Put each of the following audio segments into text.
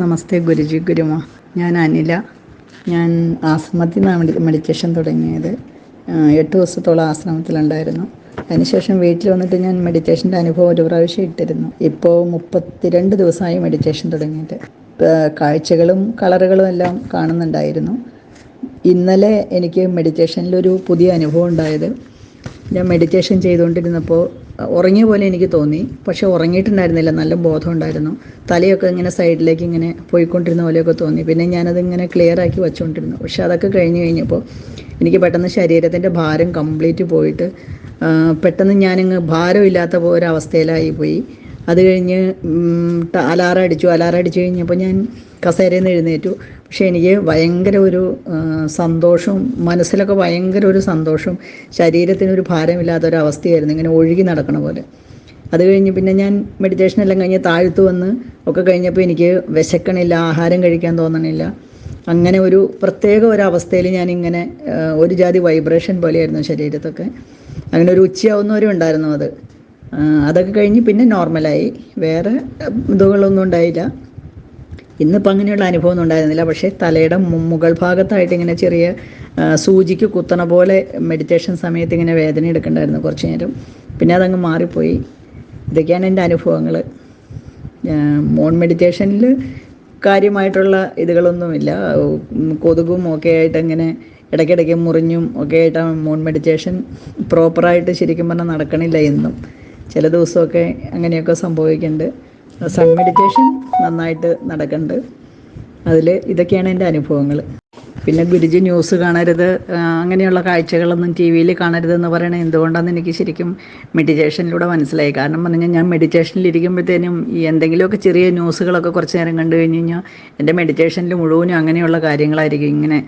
നമസ്തേ ഗുരുജി ഗുരുമ. ഞാൻ അനില. ഞാൻ ആശ്രമത്തിൽ നിന്നാണ് മെഡി മെഡിറ്റേഷൻ തുടങ്ങിയത്. എട്ട് ദിവസത്തോളം ആശ്രമത്തിലുണ്ടായിരുന്നു. അതിനുശേഷം വീട്ടിൽ വന്നിട്ട് ഞാൻ മെഡിറ്റേഷന്റെ അനുഭവം ഒരു പ്രാവശ്യം ഇട്ടിരുന്നു. ഇപ്പോൾ മുപ്പത്തിരണ്ട് ദിവസമായി മെഡിറ്റേഷൻ തുടങ്ങിയിട്ട്. കാഴ്ചകളും കളറുകളും എല്ലാം കാണുന്നുണ്ടായിരുന്നു. ഇന്നലെ എനിക്ക് മെഡിറ്റേഷനിലൊരു പുതിയ അനുഭവം ഉണ്ടായത് ഞാൻ മെഡിറ്റേഷൻ ചെയ്തുകൊണ്ടിരുന്നപ്പോൾ ഉറങ്ങിയ പോലെ എനിക്ക് തോന്നി. പക്ഷെ ഉറങ്ങിയിട്ടുണ്ടായിരുന്നില്ല. നല്ല ബോധം ഉണ്ടായിരുന്നു തലയൊക്കെ ഇങ്ങനെ സൈഡിലേക്ക് ഇങ്ങനെ പോയിക്കൊണ്ടിരുന്ന പോലെയൊക്കെ തോന്നി. പിന്നെ ഞാനതിങ്ങനെ ക്ലിയർ ആക്കി വെച്ചുകൊണ്ടിരുന്നു. പക്ഷെ അതൊക്കെ കഴിഞ്ഞ് കഴിഞ്ഞപ്പോൾ എനിക്ക് പെട്ടെന്ന് ശരീരത്തിന്റെ ഭാരം കംപ്ലീറ്റ് പോയിട്ട് പെട്ടെന്ന് ഞാനിങ്ങ് ഭാരമില്ലാത്ത ഒരവസ്ഥയിലായി പോയി. അത് കഴിഞ്ഞ് അലാറം അടിച്ചു. അലാറം അടിച്ചു കഴിഞ്ഞപ്പോൾ ഞാൻ കസേരയിൽ നിന്ന് എഴുന്നേറ്റു. പക്ഷേ എനിക്ക് ഭയങ്കര ഒരു സന്തോഷവും മനസ്സിലൊക്കെ ഭയങ്കര ഒരു സന്തോഷവും ശരീരത്തിനൊരു ഭാരമില്ലാത്ത ഒരു അവസ്ഥയായിരുന്നു. ഇങ്ങനെ ഒഴുകി നടക്കണ പോലെ. അത് കഴിഞ്ഞ് പിന്നെ ഞാൻ മെഡിറ്റേഷൻ എല്ലാം കഴിഞ്ഞ് താഴ്ത്തു വന്ന് ഒക്കെ കഴിഞ്ഞപ്പോൾ എനിക്ക് വിശക്കണില്ല ആഹാരം കഴിക്കാൻ തോന്നണില്ല. അങ്ങനെ ഒരു പ്രത്യേക ഒരു അവസ്ഥയിൽ ഞാനിങ്ങനെ ഇങ്ങനെ ഒരു ജാതി വൈബ്രേഷൻ പോലെയായിരുന്നു ശരീരത്തൊക്കെ. അങ്ങനെ ഒരു ഉച്ചയാവുന്നവരും ഉണ്ടായിരുന്നു അത്. അതൊക്കെ കഴിഞ്ഞ് പിന്നെ നോർമലായി. വേറെ ഇതുകളൊന്നും ഉണ്ടായില്ല. ഇന്നിപ്പോൾ അങ്ങനെയുള്ള അനുഭവമൊന്നും ഉണ്ടായിരുന്നില്ല. പക്ഷേ തലയുടെ മുകൾ ഭാഗത്തായിട്ട് ഇങ്ങനെ ചെറിയ സൂചിക്ക് കുത്തണ പോലെ മെഡിറ്റേഷൻ സമയത്ത് ഇങ്ങനെ വേദന എടുക്കണ്ടായിരുന്നു കുറച്ച് നേരം. പിന്നെ അതങ്ങ് മാറിപ്പോയി. ഇതൊക്കെയാണ് എന്റെ അനുഭവങ്ങൾ. മോൺ മെഡിറ്റേഷനിൽ കാര്യമായിട്ടുള്ള ഇതുകളൊന്നുമില്ല. കൊതുകും ഒക്കെ ആയിട്ട് അങ്ങനെ ഇടയ്ക്കിടയ്ക്ക് മുറിഞ്ഞും ഒക്കെ ആയിട്ട് മോൺ മെഡിറ്റേഷൻ പ്രോപ്പറായിട്ട് ശരിക്കും പറഞ്ഞാൽ നടക്കണില്ല എന്നും ചില ദിവസമൊക്കെ അങ്ങനെയൊക്കെ സംഭവിക്കുന്നുണ്ട്. സൺ മെഡിറ്റേഷൻ നന്നായിട്ട് നടക്കുന്നുണ്ട്. അതിൽ ഇതൊക്കെയാണ് എന്റെ അനുഭവങ്ങൾ. പിന്നെ ഗുരുജി ന്യൂസ് കാണരുത്. അങ്ങനെയുള്ള കാഴ്ചകളൊന്നും ടി വിയിൽ കാണരുതെന്ന് പറയണത് എന്തുകൊണ്ടാണെന്ന് എനിക്ക് ശരിക്കും മെഡിറ്റേഷനിലൂടെ മനസ്സിലായി. കാരണം പറഞ്ഞാൽ ഞാൻ മെഡിറ്റേഷനിൽ ഇരിക്കുമ്പോഴത്തേനും ഈ എന്തെങ്കിലുമൊക്കെ ചെറിയ ന്യൂസുകളൊക്കെ കുറച്ച് നേരം കണ്ടു കഴിഞ്ഞ് കഴിഞ്ഞാൽ എന്റെ മെഡിറ്റേഷനിൽ മുഴുവനും അങ്ങനെയുള്ള കാര്യങ്ങളായിരിക്കും. ഇങ്ങനെ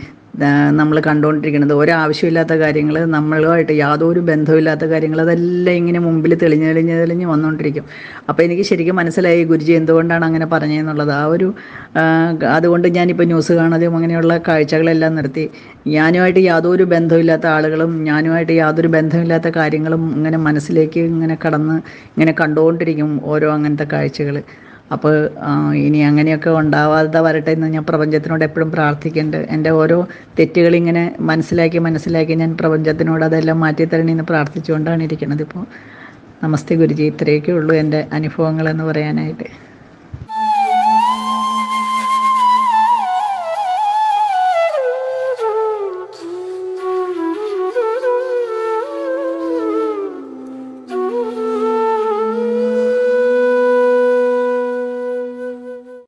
നമ്മൾ കണ്ടുകൊണ്ടിരിക്കുന്നത്. ഒരാവശ്യമില്ലാത്ത കാര്യങ്ങൾ നമ്മളുമായിട്ട് യാതൊരു ബന്ധമില്ലാത്ത കാര്യങ്ങൾ അതെല്ലാം ഇങ്ങനെ മുമ്പിൽ തെളിഞ്ഞ് തെളിഞ്ഞ് തെളിഞ്ഞ് വന്നുകൊണ്ടിരിക്കും. അപ്പോൾ എനിക്ക് ശരിക്കും മനസ്സിലായി ഗുരുജി എന്തുകൊണ്ടാണ് അങ്ങനെ പറഞ്ഞതെന്നുള്ളത്. ആ ഒരു അതുകൊണ്ട് ഞാനിപ്പോൾ ന്യൂസ് കാണാതെയും അങ്ങനെയുള്ള കാഴ്ചകളെല്ലാം നിർത്തി. ഞാനുമായിട്ട് യാതൊരു ബന്ധമില്ലാത്ത ആളുകളും ഞാനുമായിട്ട് യാതൊരു ബന്ധമില്ലാത്ത കാര്യങ്ങളും ഇങ്ങനെ മനസ്സിലേക്ക് ഇങ്ങനെ കടന്ന് ഇങ്ങനെ കണ്ടുകൊണ്ടിരിക്കും ഓരോ അങ്ങനത്തെ കാഴ്ചകൾ. അപ്പോൾ ഇനി അങ്ങനെയൊക്കെ ഉണ്ടാവാതെ വരട്ടെ എന്ന് ഞാൻ പ്രപഞ്ചത്തിനോട് എപ്പോഴും പ്രാർത്ഥിക്കുന്നുണ്ട്. എന്റെ ഓരോ തെറ്റുകളിങ്ങനെ മനസ്സിലാക്കി മനസ്സിലാക്കി ഞാൻ പ്രപഞ്ചത്തിനോട് അതെല്ലാം മാറ്റി എന്ന് പ്രാർത്ഥിച്ചുകൊണ്ടാണ് ഇരിക്കുന്നത് ഇപ്പോൾ. നമസ്തേ ഗുരുജി ഇത്രയൊക്കെ ഉള്ളൂ എന്റെ അനുഭവങ്ങളെന്ന് പറയാനായിട്ട്.